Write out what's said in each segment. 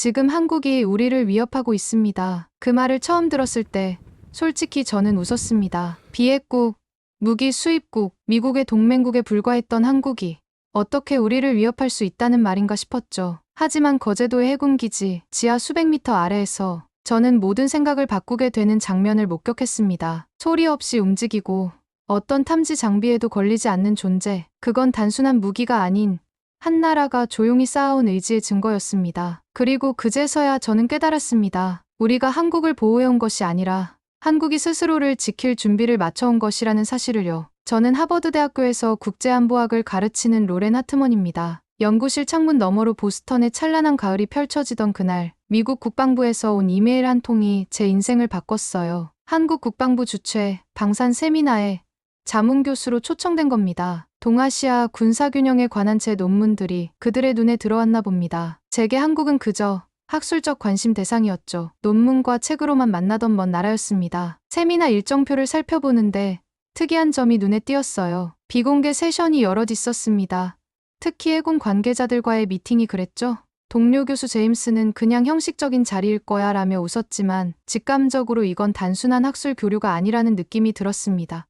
지금 한국이 우리를 위협하고 있습니다. 그 말을 처음 들었을 때 솔직히 저는 웃었습니다. 비핵국, 무기 수입국, 미국의 동맹국에 불과했던 한국이 어떻게 우리를 위협할 수 있다는 말인가 싶었죠. 하지만 거제도의 해군기지 지하 수백 미터 아래에서 저는 모든 생각을 바꾸게 되는 장면을 목격했습니다. 소리 없이 움직이고 어떤 탐지 장비에도 걸리지 않는 존재. 그건 단순한 무기가 아닌 한 나라가 조용히 쌓아온 의지의 증거였습니다. 그리고 그제서야 저는 깨달았습니다. 우리가 한국을 보호해온 것이 아니라 한국이 스스로를 지킬 준비를 맞춰온 것이라는 사실을요. 저는 하버드 대학교에서 국제안보학을 가르치는 로렌 하트먼입니다. 연구실 창문 너머로 보스턴의 찬란한 가을이 펼쳐지던 그날, 미국 국방부에서 온 이메일 한 통이 제 인생을 바꿨어요. 한국 국방부 주최 방산 세미나에 자문 교수로 초청된 겁니다. 동아시아 군사균형에 관한 제 논문들이 그들의 눈에 들어왔나 봅니다. 제게 한국은 그저 학술적 관심 대상이었죠. 논문과 책으로만 만나던 먼 나라였습니다. 세미나 일정표를 살펴보는데 특이한 점이 눈에 띄었어요. 비공개 세션이 여럿 있었습니다. 특히 해군 관계자들과의 미팅이 그랬죠. 동료 교수 제임스는 그냥 형식적인 자리일 거야 라며 웃었지만 직감적으로 이건 단순한 학술 교류가 아니라는 느낌이 들었습니다.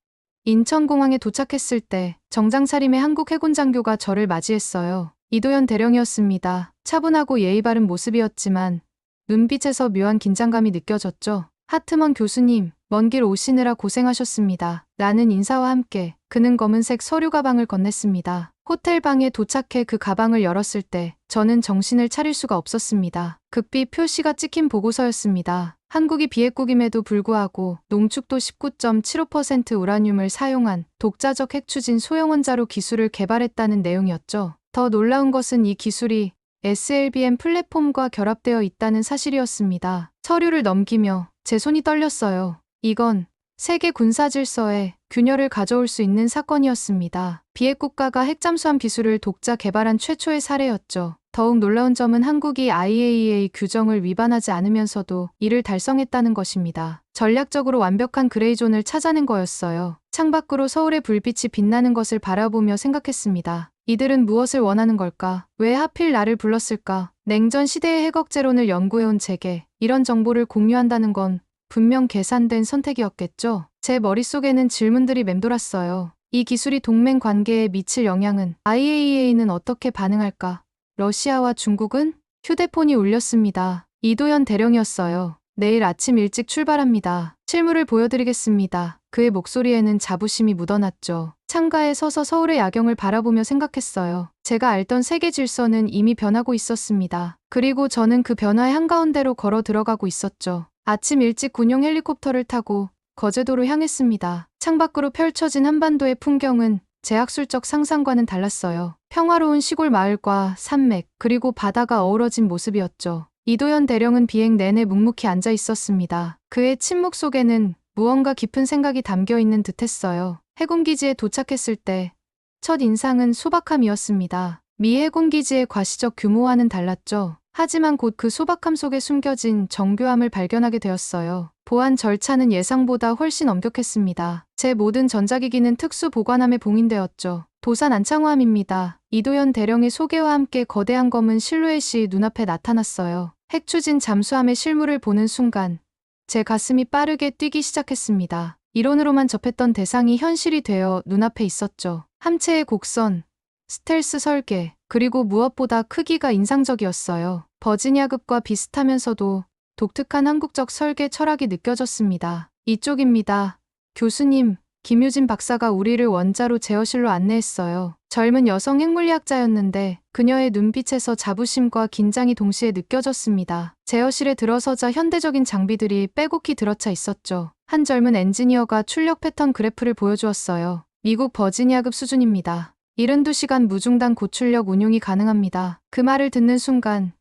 인천공항에 도착했을 때 정장 차림의 한국 해군 장교가 저를 맞이했어요. 이도현 대령이었습니다. 차분하고 예의 바른 모습이었지만 눈빛에서 묘한 긴장감이 느껴졌죠. 하트먼 교수님, 먼 길 오시느라 고생하셨습니다. 라는 인사와 함께 그는 검은색 서류 가방을 건넸습니다. 호텔 방에 도착해 그 가방을 열었을 때 저는 정신을 차릴 수가 없었습니다. 극비 표시가 찍힌 보고서였습니다. 한국이 비핵국임에도 불구하고 농축도 19.75% 우라늄을 사용한 독자적 핵추진 소형 원자로 기술을 개발했다는 내용이었죠. 더 놀라운 것은 이 기술이 SLBM 플랫폼과 결합되어 있다는 사실이었습니다. 서류를 넘기며 제 손이 떨렸어요. 이건 세계 군사 질서에 균열을 가져올 수 있는 사건이었습니다. 비핵 국가가 핵잠수함 기술을 독자 개발한 최초의 사례였죠. 더욱 놀라운 점은 한국이 IAEA 규정을 위반하지 않으면서도 이를 달성했다는 것입니다. 전략적으로 완벽한 그레이존을 찾아낸 거였어요. 창밖으로 서울의 불빛이 빛나는 것을 바라보며 생각했습니다. 이들은 무엇을 원하는 걸까? 왜 하필 나를 불렀을까? 냉전 시대의 핵억제론을 연구해온 제게 이런 정보를 공유한다는 건 분명 계산된 선택이었겠죠. 제 머릿속에는 질문들이 맴돌았어요. 이 기술이 동맹 관계에 미칠 영향은 IAEA는 어떻게 반응할까? 러시아와 중국은? 휴대폰이 울렸습니다. 이도현 대령이었어요. 내일 아침 일찍 출발합니다. 실물을 보여드리겠습니다. 그의 목소리에는 자부심이 묻어났죠. 창가에 서서 서울의 야경을 바라보며 생각했어요. 제가 알던 세계 질서는 이미 변하고 있었습니다. 그리고 저는 그 변화의 한가운데로 걸어 들어가고 있었죠. 아침 일찍 군용 헬리콥터를 타고 거제도로 향했습니다. 창밖으로 펼쳐진 한반도의 풍경은 제 학술적 상상과는 달랐어요. 평화로운 시골 마을과 산맥, 그리고 바다가 어우러진 모습이었죠. 이도현 대령은 비행 내내 묵묵히 앉아 있었습니다. 그의 침묵 속에는 무언가 깊은 생각이 담겨 있는 듯 했어요. 해군기지에 도착했을 때 첫 인상은 소박함이었습니다. 미 해군기지의 과시적 규모와는 달랐죠. 하지만 곧 그 소박함 속에 숨겨진 정교함을 발견하게 되었어요. 보안 절차는 예상보다 훨씬 엄격했습니다. 제 모든 전자기기는 특수 보관함에 봉인되었죠. 도산 안창호함입니다. 이도현 대령의 소개와 함께 거대한 검은 실루엣이 눈앞에 나타났어요. 핵추진 잠수함의 실물을 보는 순간 제 가슴이 빠르게 뛰기 시작했습니다. 이론으로만 접했던 대상이 현실이 되어 눈앞에 있었죠. 함체의 곡선, 스텔스 설계, 그리고 무엇보다 크기가 인상적이었어요. 버지니아급과 비슷하면서도 독특한 한국적 설계 철학이 느껴졌습니다. 이쪽입니다. 교수님, 김유진 박사가 우리를 원자로 제어실로 안내했어요. 젊은 여성 핵물리학자였는데 그녀의 눈빛에서 자부심과 긴장이 동시에 느껴졌습니다. 제어실에 들어서자 현대적인 장비들이 빼곡히 들어차 있었죠. 한 젊은 엔지니어가 출력 패턴 그래프를 보여주었어요. 미국 버지니아급 수준입니다. 72시간 무중단 고출력 운용이 가능합니다. 그 말을 듣는 순간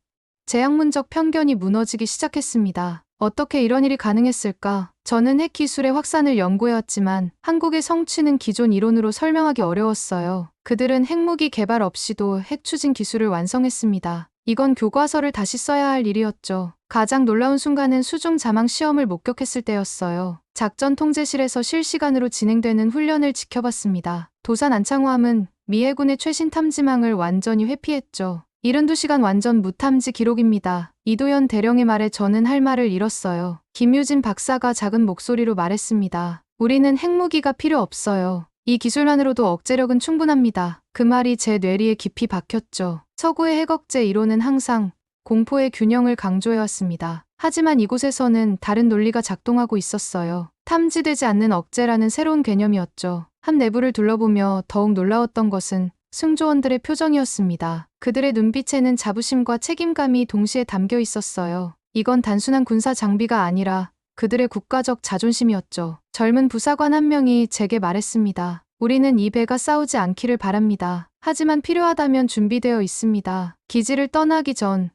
제 학문적 편견이 무너지기 시작했습니다. 어떻게 이런 일이 가능했을까? 저는 핵 기술의 확산을 연구해왔지만 한국의 성취는 기존 이론으로 설명하기 어려웠어요. 그들은 핵무기 개발 없이도 핵 추진 기술을 완성했습니다. 이건 교과서를 다시 써야 할 일이었죠. 가장 놀라운 순간은 수중 자망 시험을 목격했을 때였어요. 작전 통제실에서 실시간으로 진행되는 훈련을 지켜봤습니다. 도산 안창호함은 미 해군의 최신 탐지망을 완전히 회피했죠. 72시간 완전 무탐지 기록입니다. 이도현 대령의 말에 저는 할 말을 잃었어요. 김유진 박사가 작은 목소리로 말했습니다. 우리는 핵무기가 필요 없어요. 이 기술만으로도 억제력은 충분합니다. 그 말이 제 뇌리에 깊이 박혔죠. 서구의 핵억제 이론은 항상 공포의 균형을 강조해왔습니다. 하지만 이곳에서는 다른 논리가 작동하고 있었어요. 탐지되지 않는 억제라는 새로운 개념이었죠. 함 내부를 둘러보며 더욱 놀라웠던 것은 승조원들의 표정이었습니다. 그들의 눈빛에는 자부심과 책임감이 동시에 담겨 있었어요. 이건 단순한 군사 장비가 아니라 그들의 국가적 자존심이었죠. 젊은 부사관 한 명이 제게 말했습니다. 우리는 이 배가 싸우지 않기를 바랍니다. 하지만 필요하다면 준비되어 있습니다. 기지를 떠나기 전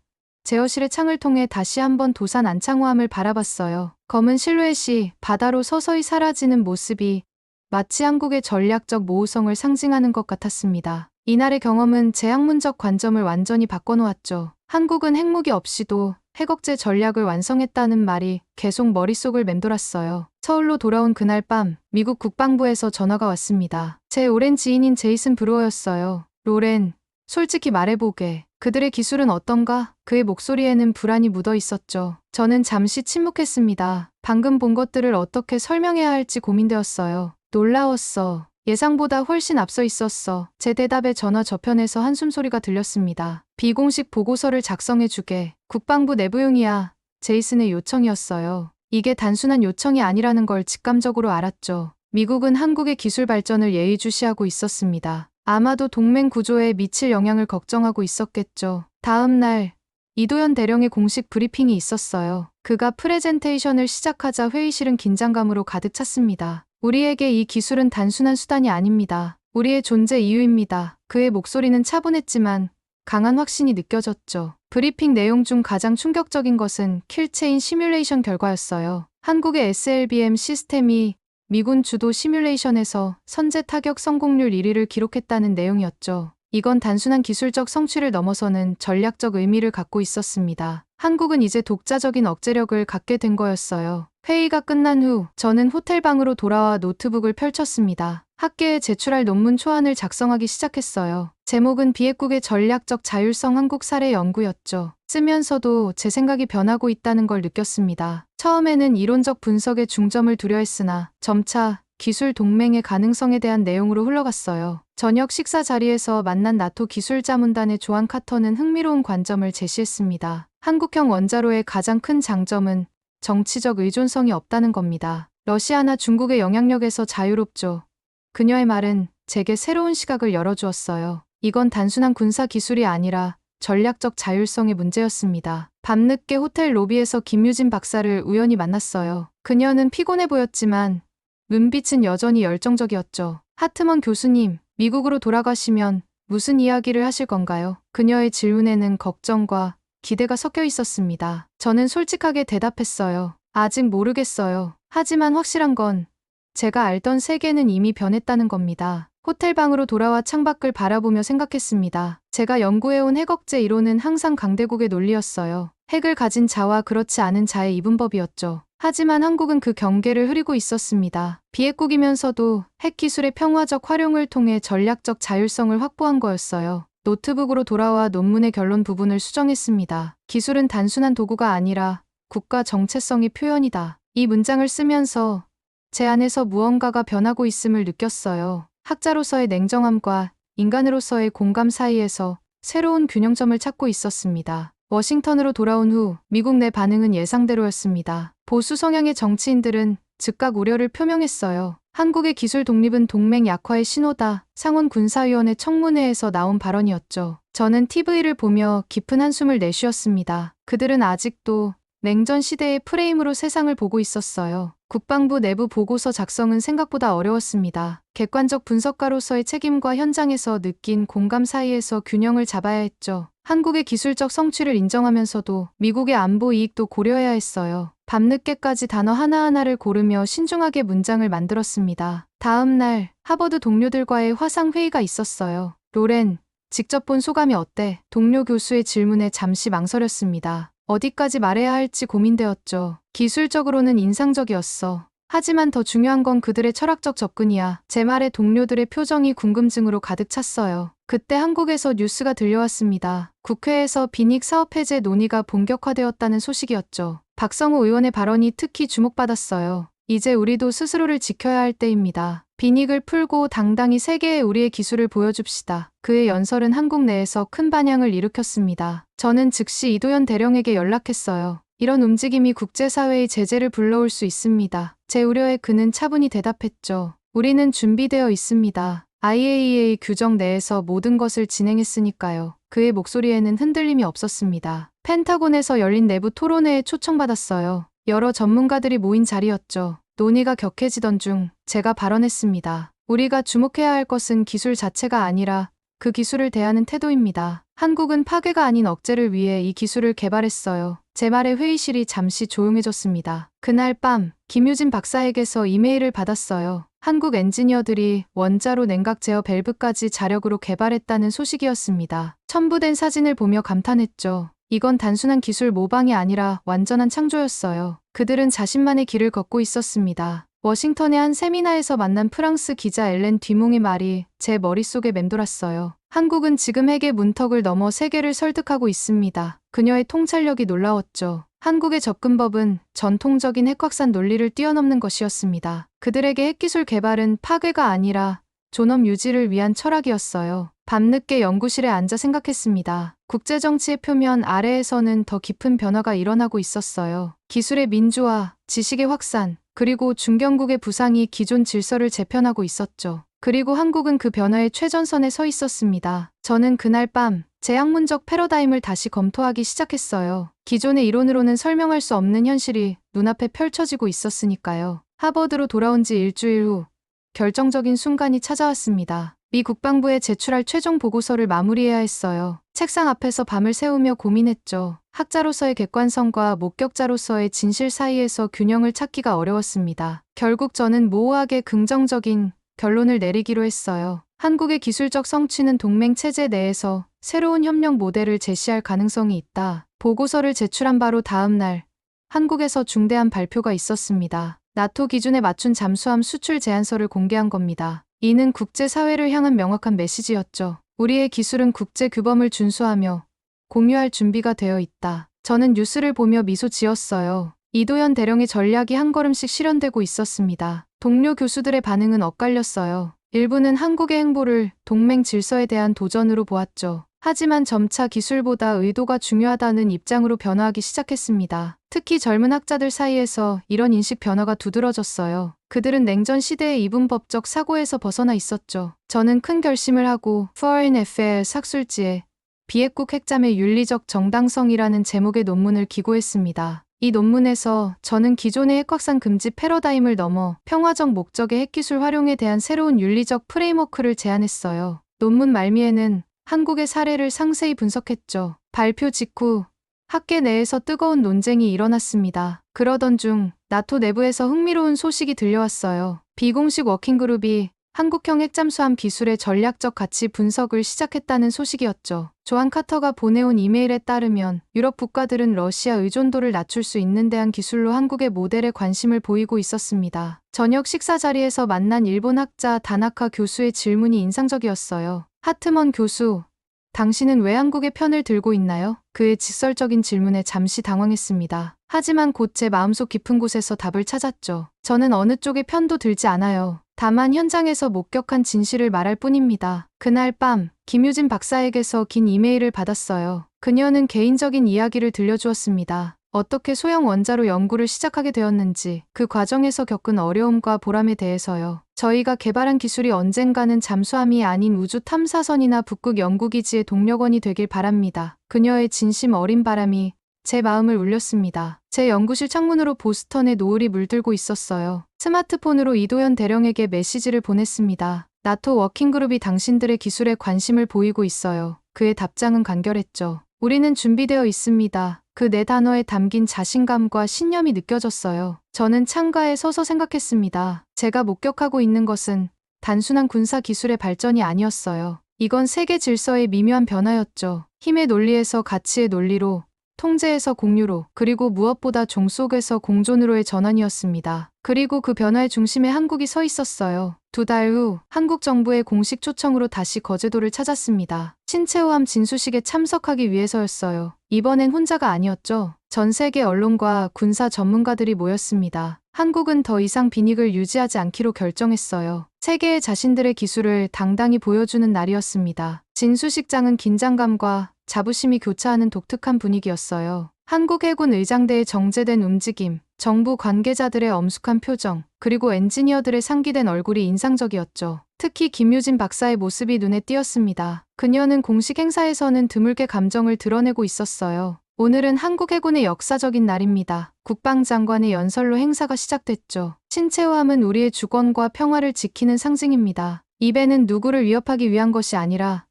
제어실의 창을 통해 다시 한번 도산 안창호함을 바라봤어요. 검은 실루엣이 바다로 서서히 사라지는 모습이 마치 한국의 전략적 모호성을 상징하는 것 같았습니다. 이날의 경험은 제 학문적 관점을 완전히 바꿔놓았죠. 한국은 핵무기 없이도 핵억제 전략을 완성했다는 말이 계속 머릿속을 맴돌았어요. 서울로 돌아온 그날 밤 미국 국방부에서 전화가 왔습니다. 제 오랜 지인인 제이슨 브루어였어요. 로렌, 솔직히 말해보게. 그들의 기술은 어떤가? 그의 목소리에는 불안이 묻어 있었죠. 저는 잠시 침묵했습니다. 방금 본 것들을 어떻게 설명해야 할지 고민되었어요. 놀라웠어. 예상보다 훨씬 앞서 있었어. 제 대답에 전화 저편에서 한숨 소리가 들렸습니다. 비공식 보고서를 작성해주게. 국방부 내부용이야. 제이슨의 요청이었어요. 이게 단순한 요청이 아니라는 걸 직감적으로 알았죠. 미국은 한국의 기술 발전을 예의주시하고 있었습니다. 아마도 동맹 구조에 미칠 영향을 걱정하고 있었겠죠. 다음 날 이도현 대령의 공식 브리핑이 있었어요. 그가 프레젠테이션을 시작하자 회의실은 긴장감으로 가득 찼습니다. 우리에게 이 기술은 단순한 수단이 아닙니다. 우리의 존재 이유입니다. 그의 목소리는 차분했지만 강한 확신이 느껴졌죠. 브리핑 내용 중 가장 충격적인 것은 킬체인 시뮬레이션 결과였어요. 한국의 SLBM 시스템이 미군 주도 시뮬레이션에서 선제 타격 성공률 1위를 기록했다는 내용이었죠. 이건 단순한 기술적 성취를 넘어서는 전략적 의미를 갖고 있었습니다. 한국은 이제 독자적인 억제력을 갖게 된 거였어요. 회의가 끝난 후 저는 호텔방으로 돌아와 노트북을 펼쳤습니다. 학계에 제출할 논문 초안을 작성하기 시작했어요. 제목은 비핵국의 전략적 자율성 한국 사례 연구였죠. 쓰면서도 제 생각이 변하고 있다는 걸 느꼈습니다. 처음에는 이론적 분석에 중점을 두려 했으나 점차 기술 동맹의 가능성에 대한 내용으로 흘러갔어요. 저녁 식사 자리에서 만난 나토 기술 자문단의 조한 카터는 흥미로운 관점을 제시했습니다. 한국형 원자로의 가장 큰 장점은 정치적 의존성이 없다는 겁니다. 러시아나 중국의 영향력에서 자유롭죠. 그녀의 말은 제게 새로운 시각을 열어주었어요. 이건 단순한 군사 기술이 아니라 전략적 자율성의 문제였습니다. 밤늦게 호텔 로비에서 김유진 박사를 우연히 만났어요. 그녀는 피곤해 보였지만 눈빛은 여전히 열정적이었죠. 하트먼 교수님, 미국으로 돌아가시면 무슨 이야기를 하실 건가요? 그녀의 질문에는 걱정과 기대가 섞여 있었습니다. 저는 솔직하게 대답했어요. 아직 모르겠어요. 하지만 확실한 건 제가 알던 세계는 이미 변했다는 겁니다. 호텔 방으로 돌아와 창밖을 바라보며 생각했습니다. 제가 연구해온 핵억제 이론은 항상 강대국의 논리였어요. 핵을 가진 자와 그렇지 않은 자의 이분법이었죠. 하지만 한국은 그 경계를 흐리고 있었습니다. 비핵국이면서도 핵기술의 평화적 활용을 통해 전략적 자율성을 확보한 거였어요. 노트북으로 돌아와 논문의 결론 부분을 수정했습니다. 기술은 단순한 도구가 아니라 국가 정체성의 표현이다. 이 문장을 쓰면서 제 안에서 무언가가 변하고 있음을 느꼈어요. 학자로서의 냉정함과 인간으로서의 공감 사이에서 새로운 균형점을 찾고 있었습니다. 워싱턴으로 돌아온 후 미국 내 반응은 예상대로였습니다. 보수 성향의 정치인들은 즉각 우려를 표명했어요. 한국의 기술 독립은 동맹 약화의 신호다. 상원 군사위원회 청문회에서 나온 발언이었죠. 저는 TV를 보며 깊은 한숨을 내쉬었습니다. 그들은 아직도 냉전 시대의 프레임으로 세상을 보고 있었어요. 국방부 내부 보고서 작성은 생각보다 어려웠습니다. 객관적 분석가로서의 책임과 현장에서 느낀 공감 사이에서 균형을 잡아야 했죠. 한국의 기술적 성취를 인정하면서도 미국의 안보 이익도 고려해야 했어요. 밤늦게까지 단어 하나하나를 고르며 신중하게 문장을 만들었습니다. 다음 날 하버드 동료들과의 화상 회의가 있었어요. 로렌, 직접 본 소감이 어때? 동료 교수의 질문에 잠시 망설였습니다. 어디까지 말해야 할지 고민되었죠. 기술적으로는 인상적이었어. 하지만 더 중요한 건 그들의 철학적 접근이야. 제 말에 동료들의 표정이 궁금증으로 가득 찼어요. 그때 한국에서 뉴스가 들려왔습니다. 국회에서 비닉 사업 해제 논의가 본격화되었다는 소식이었죠. 박성우 의원의 발언이 특히 주목받았어요. 이제 우리도 스스로를 지켜야 할 때입니다. 비닉을 풀고 당당히 세계에 우리의 기술을 보여줍시다. 그의 연설은 한국 내에서 큰 반향을 일으켰습니다. 저는 즉시 이도현 대령에게 연락했어요. 이런 움직임이 국제사회의 제재를 불러올 수 있습니다. 제 우려에 그는 차분히 대답했죠. 우리는 준비되어 있습니다. IAEA 규정 내에서 모든 것을 진행했으니까요. 그의 목소리에는 흔들림이 없었습니다. 펜타곤에서 열린 내부 토론회에 초청받았어요. 여러 전문가들이 모인 자리였죠. 논의가 격해지던 중 제가 발언했습니다. 우리가 주목해야 할 것은 기술 자체가 아니라 그 기술을 대하는 태도입니다. 한국은 파괴가 아닌 억제를 위해 이 기술을 개발했어요. 제 말에 회의실이 잠시 조용해졌습니다. 그날 밤 김유진 박사에게서 이메일을 받았어요. 한국 엔지니어들이 원자로 냉각 제어 밸브까지 자력으로 개발했다는 소식이었습니다. 첨부된 사진을 보며 감탄했죠. 이건 단순한 기술 모방이 아니라 완전한 창조였어요. 그들은 자신만의 길을 걷고 있었습니다. 워싱턴의 한 세미나에서 만난 프랑스 기자 엘렌 뒤몽의 말이 제 머릿속에 맴돌았어요. 한국은 지금 핵의 문턱을 넘어 세계를 설득하고 있습니다. 그녀의 통찰력이 놀라웠죠. 한국의 접근법은 전통적인 핵확산 논리를 뛰어넘는 것이었습니다. 그들에게 핵기술 개발은 파괴가 아니라 존엄 유지를 위한 철학이었어요. 밤늦게 연구실에 앉아 생각했습니다. 국제정치의 표면 아래에서는 더 깊은 변화가 일어나고 있었어요. 기술의 민주화, 지식의 확산, 그리고 중견국의 부상이 기존 질서를 재편하고 있었죠. 그리고 한국은 그 변화의 최전선에 서 있었습니다. 저는 그날 밤 제학문적 패러다임을 다시 검토하기 시작했어요. 기존의 이론으로는 설명할 수 없는 현실이 눈앞에 펼쳐지고 있었으니까요. 하버드로 돌아온 지 일주일 후 결정적인 순간이 찾아왔습니다. 미 국방부에 제출할 최종 보고서를 마무리해야 했어요. 책상 앞에서 밤을 새우며 고민했죠. 학자로서의 객관성과 목격자로서의 진실 사이에서 균형을 찾기가 어려웠습니다. 결국 저는 모호하게 긍정적인 결론을 내리기로 했어요. 한국의 기술적 성취는 동맹 체제 내에서 새로운 협력 모델을 제시할 가능성이 있다. 보고서를 제출한 바로 다음 날 한국에서 중대한 발표가 있었습니다. 나토 기준에 맞춘 잠수함 수출 제안서를 공개한 겁니다. 이는 국제사회를 향한 명확한 메시지였죠. 우리의 기술은 국제 규범을 준수하며 공유할 준비가 되어 있다. 저는 뉴스를 보며 미소 지었어요. 이도현 대령의 전략이 한 걸음씩 실현되고 있었습니다. 동료 교수들의 반응은 엇갈렸어요. 일부는 한국의 행보를 동맹 질서에 대한 도전으로 보았죠. 하지만 점차 기술보다 의도가 중요하다는 입장으로 변화하기 시작했습니다. 특히 젊은 학자들 사이에서 이런 인식 변화가 두드러졌어요. 그들은 냉전 시대의 이분법적 사고에서 벗어나 있었죠. 저는 큰 결심을 하고 Foreign Affairs 학술지에 비핵국 핵잠의 윤리적 정당성이라는 제목의 논문을 기고했습니다. 이 논문에서 저는 기존의 핵 확산 금지 패러다임을 넘어 평화적 목적의 핵기술 활용에 대한 새로운 윤리적 프레임워크를 제안했어요. 논문 말미에는 한국의 사례를 상세히 분석했죠. 발표 직후 학계 내에서 뜨거운 논쟁이 일어났습니다. 그러던 중 나토 내부에서 흥미로운 소식이 들려왔어요. 비공식 워킹그룹이 한국형 핵잠수함 기술의 전략적 가치 분석을 시작했다는 소식이었죠. 조한 카터가 보내온 이메일에 따르면 유럽 국가들은 러시아 의존도를 낮출 수 있는 대한 기술로 한국의 모델에 관심을 보이고 있었습니다. 저녁 식사 자리에서 만난 일본 학자 다나카 교수의 질문이 인상적이었어요. 하트먼 교수, 당신은 왜 한국의 편을 들고 있나요? 그의 직설적인 질문에 잠시 당황했습니다. 하지만 곧 제 마음속 깊은 곳에서 답을 찾았죠. 저는 어느 쪽의 편도 들지 않아요. 다만 현장에서 목격한 진실을 말할 뿐입니다. 그날 밤, 김유진 박사에게서 긴 이메일을 받았어요. 그녀는 개인적인 이야기를 들려주었습니다. 어떻게 소형 원자로 연구를 시작하게 되었는지, 그 과정에서 겪은 어려움과 보람에 대해서요. 저희가 개발한 기술이 언젠가는 잠수함이 아닌 우주 탐사선이나 북극 연구기지의 동력원이 되길 바랍니다. 그녀의 진심 어린 바람이 제 마음을 울렸습니다. 제 연구실 창문으로 보스턴의 노을이 물들고 있었어요. 스마트폰으로 이도현 대령에게 메시지를 보냈습니다. 나토 워킹그룹이 당신들의 기술에 관심을 보이고 있어요. 그의 답장은 간결했죠. 우리는 준비되어 있습니다. 그 네 단어에 담긴 자신감과 신념이 느껴졌어요. 저는 창가에 서서 생각했습니다. 제가 목격하고 있는 것은 단순한 군사 기술의 발전이 아니었어요. 이건 세계 질서의 미묘한 변화였죠. 힘의 논리에서 가치의 논리로, 통제에서 공유로, 그리고 무엇보다 종 속에서 공존으로의 전환이었습니다. 그리고 그 변화의 중심에 한국이 서 있었어요. 두 달 후 한국 정부의 공식 초청으로 다시 거제도를 찾았습니다. 신채호함 진수식에 참석하기 위해서였어요. 이번엔 혼자가 아니었죠. 전 세계 언론과 군사 전문가들이 모였습니다. 한국은 더 이상 빈익을 유지하지 않기로 결정했어요. 세계의 자신들의 기술을 당당히 보여주는 날이었습니다. 진수식장은 긴장감과 자부심이 교차하는 독특한 분위기였어요. 한국 해군 의장대의 정제된 움직임, 정부 관계자들의 엄숙한 표정, 그리고 엔지니어들의 상기된 얼굴이 인상적이었죠. 특히 김유진 박사의 모습이 눈에 띄었습니다. 그녀는 공식 행사에서는 드물게 감정을 드러내고 있었어요. 오늘은 한국 해군의 역사적인 날입니다. 국방장관의 연설로 행사가 시작됐죠. 신체호함은 우리의 주권과 평화를 지키는 상징입니다. 이 배는 누구를 위협하기 위한 것이 아니라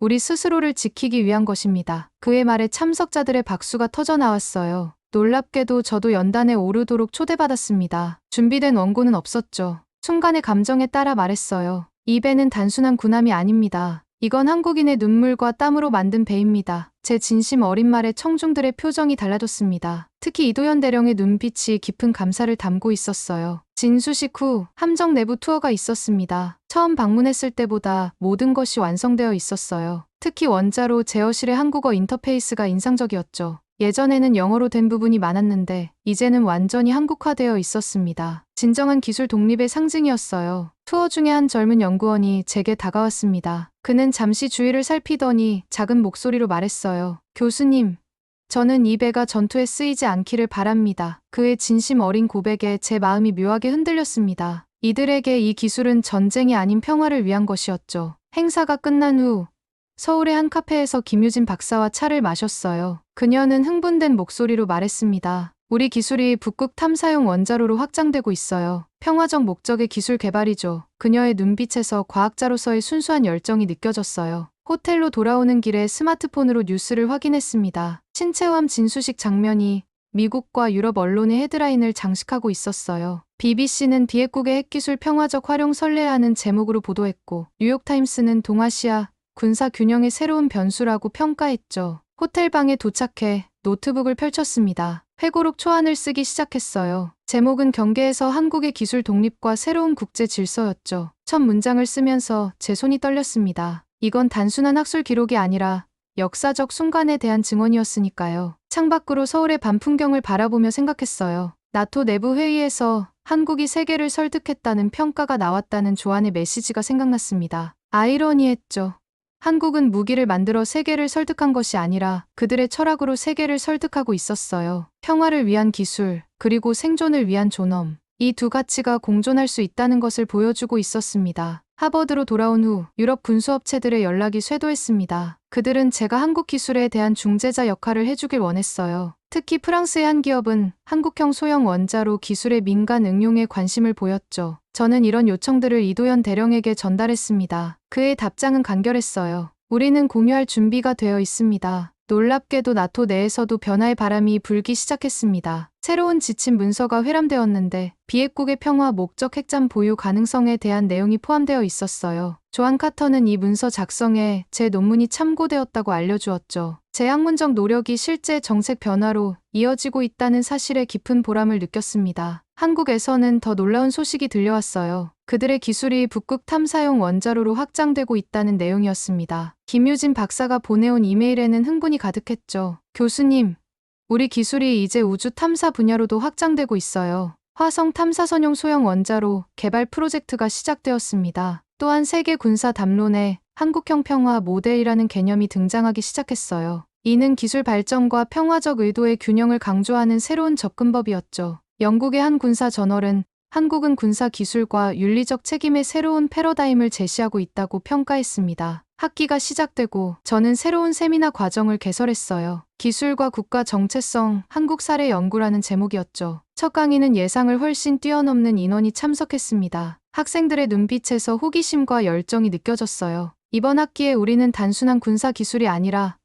우리 스스로를 지키기 위한 것입니다. 그의 말에 참석자들의 박수가 터져 나왔어요. 놀랍게도 저도 연단에 오르도록 초대받았습니다. 준비된 원고는 없었죠. 순간의 감정에 따라 말했어요. 이 배는 단순한 군함이 아닙니다. 이건 한국인의 눈물과 땀으로 만든 배입니다. 제 진심 어린 말에 청중들의 표정이 달라졌습니다. 특히 이도현 대령의 눈빛이 깊은 감사를 담고 있었어요. 진수식 후 함정 내부 투어가 있었습니다. 처음 방문했을 때보다 모든 것이 완성되어 있었어요. 특히 원자로 제어실의 한국어 인터페이스가 인상적이었죠. 예전에는 영어로 된 부분이 많았는데 이제는 완전히 한국화되어 있었습니다. 진정한 기술 독립의 상징이었어요. 투어 중에 한 젊은 연구원이 제게 다가왔습니다. 그는 잠시 주위를 살피더니 작은 목소리로 말했어요. 교수님, 저는 이 배가 전투에 쓰이지 않기를 바랍니다. 그의 진심 어린 고백에 제 마음이 묘하게 흔들렸습니다. 이들에게 이 기술은 전쟁이 아닌 평화를 위한 것이었죠. 행사가 끝난 후 서울의 한 카페에서 김유진 박사와 차를 마셨어요. 그녀는 흥분된 목소리로 말했습니다. 우리 기술이 북극 탐사용 원자로로 확장되고 있어요. 평화적 목적의 기술 개발이죠. 그녀의 눈빛에서 과학자로서의 순수한 열정이 느껴졌어요. 호텔로 돌아오는 길에 스마트폰으로 뉴스를 확인했습니다. 신체호함 진수식 장면이 미국과 유럽 언론의 헤드라인을 장식하고 있었어요. BBC는 비핵국의 핵기술 평화적 활용 설레하는 제목으로 보도했고, 뉴욕타임스는 동아시아 군사 균형의 새로운 변수라고 평가했죠. 호텔 방에 도착해 노트북을 펼쳤습니다. 회고록 초안을 쓰기 시작했어요. 제목은 경계에서 한국의 기술 독립과 새로운 국제 질서였죠. 첫 문장을 쓰면서 제 손이 떨렸습니다. 이건 단순한 학술 기록이 아니라 역사적 순간에 대한 증언이었으니까요. 창밖으로 서울의 밤 풍경을 바라보며 생각했어요. 나토 내부 회의에서 한국이 세계를 설득했다는 평가가 나왔다는 조안의 메시지가 생각났습니다. 아이러니했죠. 한국은 무기를 만들어 세계를 설득한 것이 아니라 그들의 철학으로 세계를 설득하고 있었어요. 평화를 위한 기술, 그리고 생존을 위한 존엄. 이 두 가치가 공존할 수 있다는 것을 보여주고 있었습니다. 하버드로 돌아온 후 유럽 군수업체들의 연락이 쇄도했습니다. 그들은 제가 한국 기술에 대한 중재자 역할을 해주길 원했어요. 특히 프랑스의 한 기업은 한국형 소형 원자로 기술의 민간 응용에 관심을 보였죠. 저는 이런 요청들을 이도현 대령에게 전달했습니다. 그의 답장은 간결했어요. 우리는 공유할 준비가 되어 있습니다. 놀랍게도 나토 내에서도 변화의 바람이 불기 시작했습니다. 새로운 지침 문서가 회람되었는데 비핵국의 평화 목적 핵잠 보유 가능성에 대한 내용이 포함되어 있었어요. 조한 카터는 이 문서 작성에 제 논문이 참고되었다고 알려주었죠. 제 학문적 노력이 실제 정책 변화로 이어지고 있다는 사실에 깊은 보람을 느꼈습니다. 한국에서는 더 놀라운 소식이 들려왔어요. 그들의 기술이 북극 탐사용 원자로로 확장되고 있다는 내용이었습니다. 김유진 박사가 보내온 이메일에는 흥분이 가득했죠. 교수님, 우리 기술이 이제 우주 탐사 분야로도 확장되고 있어요. 화성 탐사선용 소형 원자로 개발 프로젝트가 시작되었습니다. 또한 세계 군사 담론에 한국형 평화 모델이라는 개념이 등장하기 시작했어요. 이는 기술 발전과 평화적 의도의 균형을 강조하는 새로운 접근법이었죠. 영국의 한 군사 저널은 한국은 군사 기술과 윤리적 책임의 새로운 패러다임을 제시하고 있다고 평가했습니다. 학기가 시작되고 저는 새로운 세미나 과정을 개설했어요. 기술과 국가 정체성 한국 사례 연구라는 제목이었죠. 첫 강의는 예상을 훨씬 뛰어넘는 인원이 참석했습니다. 학생들의 눈빛에서 호기심과 열정이 느껴졌어요. 이번 학기에 우리는 단순한 군사 기술이 아니라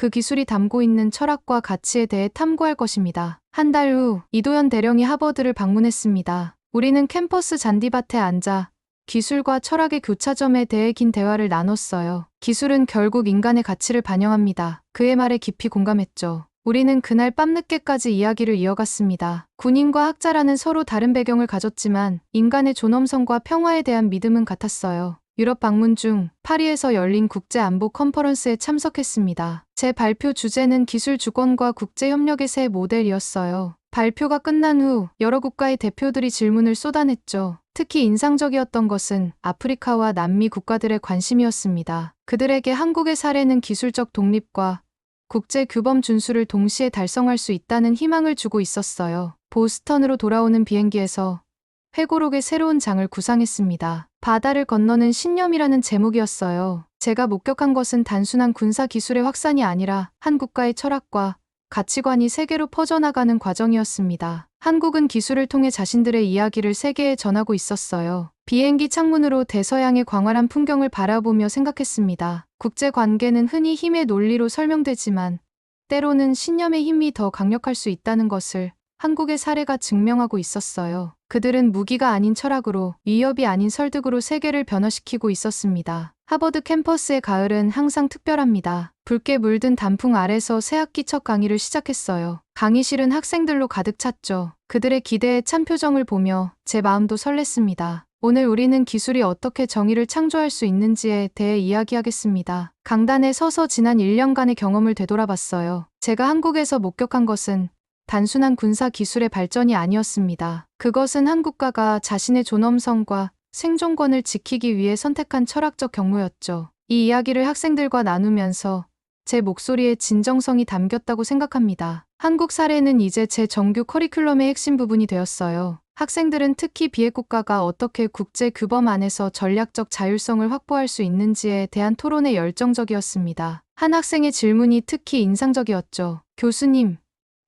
그 기술이 담고 있는 철학과 가치에 대해 탐구할 것입니다. 한 달 후 이도현 대령이 하버드를 방문했습니다. 우리는 캠퍼스 잔디밭에 앉아 기술과 철학의 교차점에 대해 긴 대화를 나눴어요. 기술은 결국 인간의 가치를 반영합니다. 그의 말에 깊이 공감했죠. 우리는 그날 밤늦게까지 이야기를 이어갔습니다. 군인과 학자라는 서로 다른 배경을 가졌지만 인간의 존엄성과 평화에 대한 믿음은 같았어요. 유럽 방문 중 파리에서 열린 국제안보 컨퍼런스에 참석했습니다. 제 발표 주제는 기술 주권과 국제협력의 새 모델이었어요. 발표가 끝난 후 여러 국가의 대표들이 질문을 쏟아냈죠. 특히 인상적이었던 것은 아프리카와 남미 국가들의 관심이었습니다. 그들에게 한국의 사례는 기술적 독립과 국제 규범 준수를 동시에 달성할 수 있다는 희망을 주고 있었어요. 보스턴으로 돌아오는 비행기에서 회고록의 새로운 장을 구상했습니다. 바다를 건너는 신념이라는 제목이었어요. 제가 목격한 것은 단순한 군사 기술의 확산이 아니라 한 국가의 철학과 가치관이 세계로 퍼져나가는 과정이었습니다. 한국은 기술을 통해 자신들의 이야기를 세계에 전하고 있었어요. 비행기 창문으로 대서양의 광활한 풍경을 바라보며 생각했습니다. 국제 관계는 흔히 힘의 논리로 설명되지만 때로는 신념의 힘이 더 강력할 수 있다는 것을 한국의 사례가 증명하고 있었어요. 그들은 무기가 아닌 철학으로 위협이 아닌 설득으로 세계를 변화시키고 있었습니다. 하버드 캠퍼스의 가을은 항상 특별합니다. 붉게 물든 단풍 아래서 새학기 첫 강의를 시작했어요. 강의실은 학생들로 가득 찼죠. 그들의 기대에 찬 표정을 보며 제 마음도 설렜습니다. 오늘 우리는 기술이 어떻게 정의를 창조할 수 있는지에 대해 이야기하겠습니다. 강단에 서서 지난 1년간의 경험을 되돌아봤어요. 제가 한국에서 목격한 것은 단순한 군사 기술의 발전이 아니었습니다. 그것은 한 국가가 자신의 존엄성과 생존권을 지키기 위해 선택한 철학적 경로였죠. 이 이야기를 학생들과 나누면서 제 목소리에 진정성이 담겼다고 생각합니다. 한국 사례는 이제 제 정규 커리큘럼의 핵심 부분이 되었어요. 학생들은 특히 비핵국가가 어떻게 국제 규범 안에서 전략적 자율성을 확보할 수 있는지에 대한 토론에 열정적이었습니다. 한 학생의 질문이 특히 인상적이었죠. 교수님,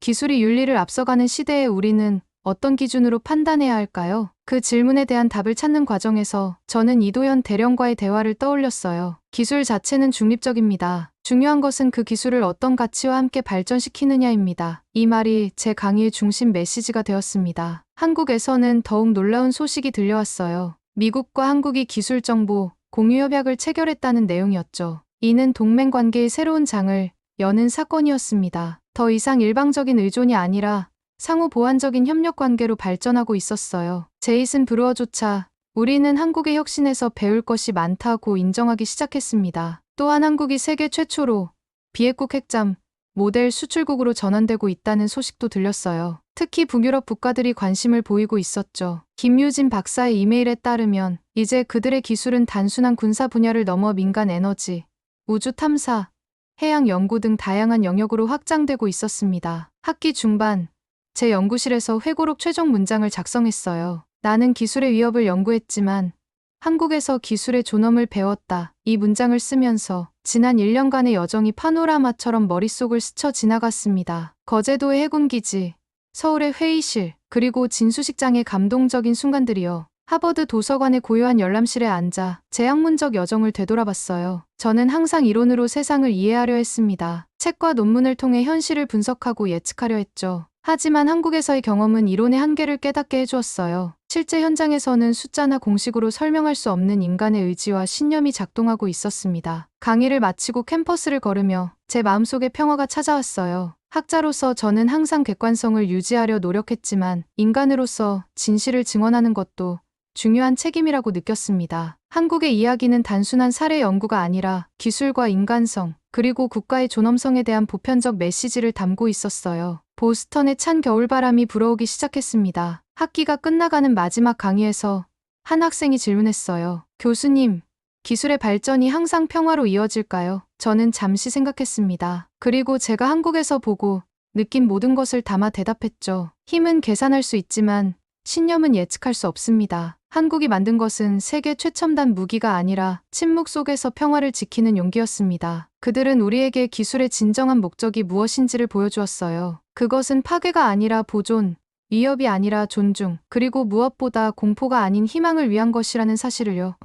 기술이 윤리를 앞서가는 시대에 우리는 어떤 기준으로 판단해야 할까요? 그 질문에 대한 답을 찾는 과정에서 저는 이도현 대령과의 대화를 떠올렸어요. 기술 자체는 중립적입니다. 중요한 것은 그 기술을 어떤 가치와 함께 발전시키느냐입니다. 이 말이 제 강의의 중심 메시지가 되었습니다. 한국에서는 더욱 놀라운 소식이 들려왔어요. 미국과 한국이 기술 정보 공유 협약을 체결했다는 내용이었죠. 이는 동맹 관계의 새로운 장을 여는 사건이었습니다. 더 이상 일방적인 의존이 아니라 상호 보완적인 협력 관계로 발전하고 있었어요. 제이슨 브루어조차 우리는 한국의 혁신에서 배울 것이 많다고 인정하기 시작했습니다. 또한 한국이 세계 최초로 비핵국 핵잠 모델 수출국으로 전환되고 있다는 소식도 들렸어요. 특히 북유럽 국가들이 관심을 보이고 있었죠. 김유진 박사의 이메일에 따르면 이제 그들의 기술은 단순한 군사 분야를 넘어 민간 에너지, 우주 탐사, 해양 연구 등 다양한 영역으로 확장되고 있었습니다. 학기 중반, 제 연구실에서 회고록 최종 문장을 작성했어요. 나는 기술의 위협을 연구했지만 한국에서 기술의 존엄을 배웠다. 이 문장을 쓰면서 지난 1년간의 여정이 파노라마처럼 머릿속을 스쳐 지나갔습니다. 거제도의 해군기지, 서울의 회의실, 그리고 진수식장의 감동적인 순간들이요. 하버드 도서관의 고요한 열람실에 앉아 제 학문적 여정을 되돌아봤어요. 저는 항상 이론으로 세상을 이해하려 했습니다. 책과 논문을 통해 현실을 분석하고 예측하려 했죠. 하지만 한국에서의 경험은 이론의 한계를 깨닫게 해주었어요. 실제 현장에서는 숫자나 공식으로 설명할 수 없는 인간의 의지와 신념이 작동하고 있었습니다. 강의를 마치고 캠퍼스를 걸으며 제 마음속에 평화가 찾아왔어요. 학자로서 저는 항상 객관성을 유지하려 노력했지만 인간으로서 진실을 증언하는 것도 중요한 책임이라고 느꼈습니다. 한국의 이야기는 단순한 사례 연구가 아니라 기술과 인간성, 그리고 국가의 존엄성에 대한 보편적 메시지를 담고 있었어요. 보스턴의 찬 겨울바람이 불어오기 시작했습니다. 학기가 끝나가는 마지막 강의에서 한 학생이 질문했어요. 교수님, 기술의 발전이 항상 평화로 이어질까요? 저는 잠시 생각했습니다. 그리고 제가 한국에서 보고 느낀 모든 것을 담아 대답했죠. 힘은 계산할 수 있지만 신념은 예측할 수 없습니다. 한국이 만든 것은 세계 최첨단 무기가 아니라 침묵 속에서 평화를 지키는 용기였습니다. 그들은 우리에게 기술의 진정한 목적이 무엇인지를 보여주었어요. 그것은 파괴가 아니라 보존, 위협이 아니라 존중, 그리고 무엇보다 공포가 아닌 희망을 위한 것이라는 사실을요.